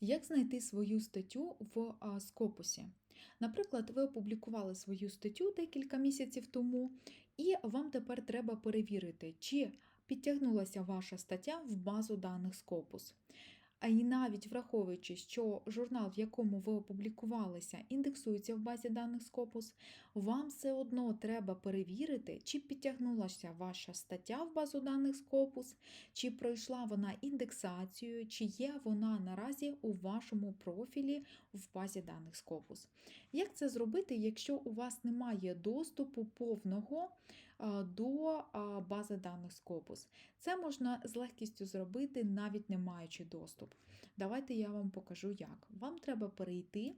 Як знайти свою статтю в Скопусі? Наприклад, ви опублікували свою статтю декілька місяців тому, і вам тепер треба перевірити, чи підтягнулася ваша стаття в базу даних Scopus. А і навіть враховуючи, що журнал, в якому ви опублікувалися, індексується в базі даних Scopus, вам все одно треба перевірити, чи підтягнулася ваша стаття в базу даних Scopus, чи пройшла вона індексацію, чи є вона наразі у вашому профілі в базі даних Scopus. Як це зробити, якщо у вас немає доступу повного до бази даних Scopus? Це можна з легкістю зробити, навіть не маючи доступ. Давайте я вам покажу як. Вам треба перейти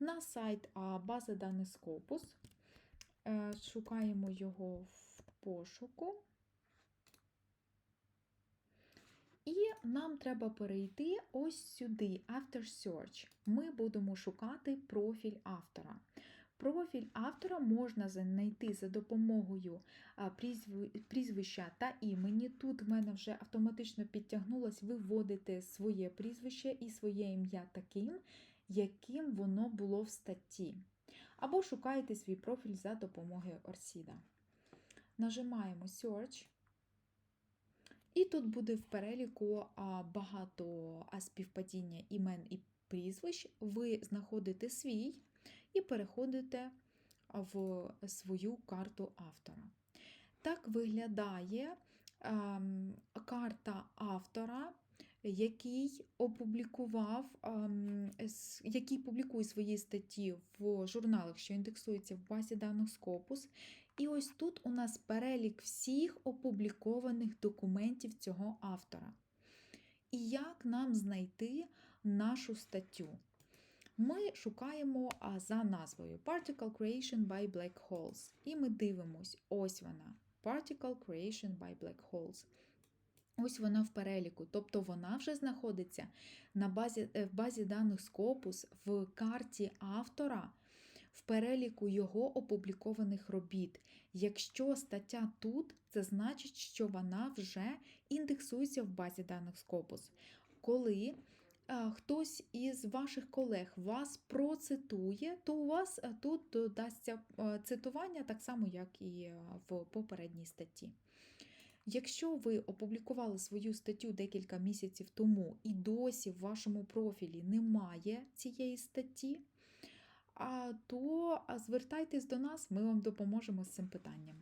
на сайт бази даних Scopus, Е, шукаємо його в пошуку. І нам треба перейти ось сюди, After Search. Ми будемо шукати профіль автора. Профіль автора можна знайти за допомогою прізв- прізвища та імені. Тут в мене вже автоматично підтягнулось, ви вводите своє прізвище і своє ім'я таким, яким воно було в статті. Або шукаєте свій профіль за допомогою Орсіда. Нажимаємо Search. І тут буде в переліку багато співпадіння імен і прізвищ. Ви знаходите свій і переходите в свою карту автора. Так виглядає ем, карта автора, який опублікував, ем, який публікує свої статті в журналах, що індексуються в базі даних Scopus. І ось тут у нас перелік всіх опублікованих документів цього автора. І як нам знайти нашу статтю? Ми шукаємо за назвою Particle Creation by Black Holes. І ми дивимось, ось вона. Particle Creation by Black Holes. Ось вона в переліку, тобто вона вже знаходиться на базі, е, в базі даних Scopus в карті автора в переліку його опублікованих робіт. Якщо стаття тут, це значить, що вона вже індексується в базі даних Scopus. Коли хтось із ваших колег вас процитує, то у вас е, тут додасться е, цитування так само, як і е, в попередній статті. Якщо ви опублікували свою статтю декілька місяців тому і досі в вашому профілі немає цієї статті, то звертайтесь до нас, ми вам допоможемо з цим питанням.